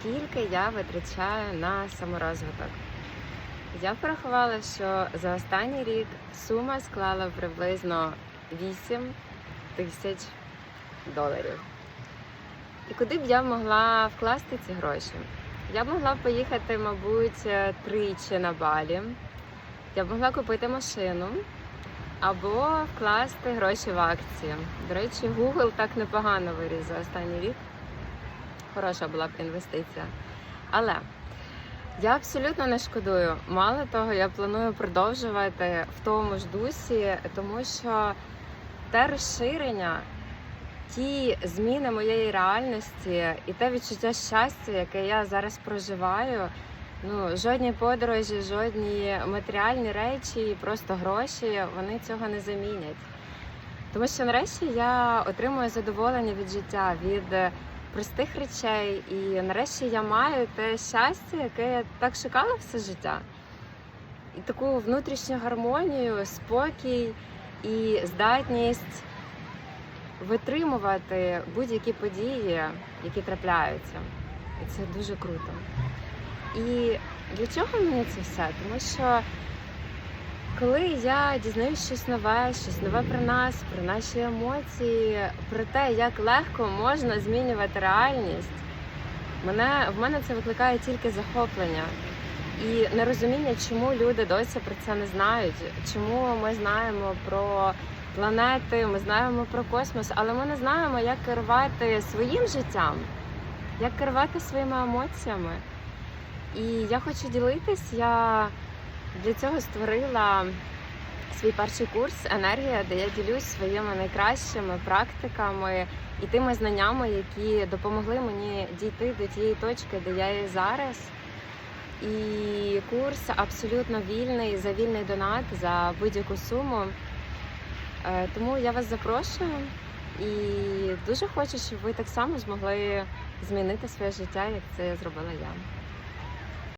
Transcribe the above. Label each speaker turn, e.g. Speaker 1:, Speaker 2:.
Speaker 1: скільки я витрачаю на саморозвиток. Я порахувала, що за останній рік сума склала приблизно 8 тисяч доларів. І куди б я могла вкласти ці гроші? Я б могла поїхати, мабуть, е, тричі на балі. Я б могла купити машину або вкласти гроші в акції. До речі, Google так непогано виріс за останній рік. Хороша була б інвестиція. Але я абсолютно не шкодую. Мало того, я планую продовжувати в тому ж дусі, тому що те розширення, ті зміни моєї реальності і те відчуття щастя, яке я зараз проживаю. Ну, жодні подорожі, жодні матеріальні речі, просто гроші, вони цього не замінять. Тому що нарешті я отримую задоволення від життя, від простих речей, і нарешті я маю те щастя, яке я так шукала все життя. І таку внутрішню гармонію, спокій і здатність витримувати будь-які події, які трапляються. І це дуже круто. І для чого мені це все? Тому що коли я дізнаюсь щось нове, щось нове про нас, про наші емоції, про те, як легко можна змінювати реальність, мене, в мене це викликає тільки захоплення і нерозуміння, чому люди досі про це не знають, чому ми знаємо про планети, ми знаємо про космос, але ми не знаємо, як керувати своїм життям, як керувати своїми емоціями. І я хочу ділитись. Я для цього створила свій перший курс Енергія, де я ділюсь своїми найкращими практиками і тими знаннями, які допомогли мені дійти до тієї точки, де я є зараз. І курс абсолютно вільний за вільний донат за будь-яку суму. Е, Тому я вас запрошую і дуже хочу, щоб ви так само змогли змінити своє життя, як це зробила я.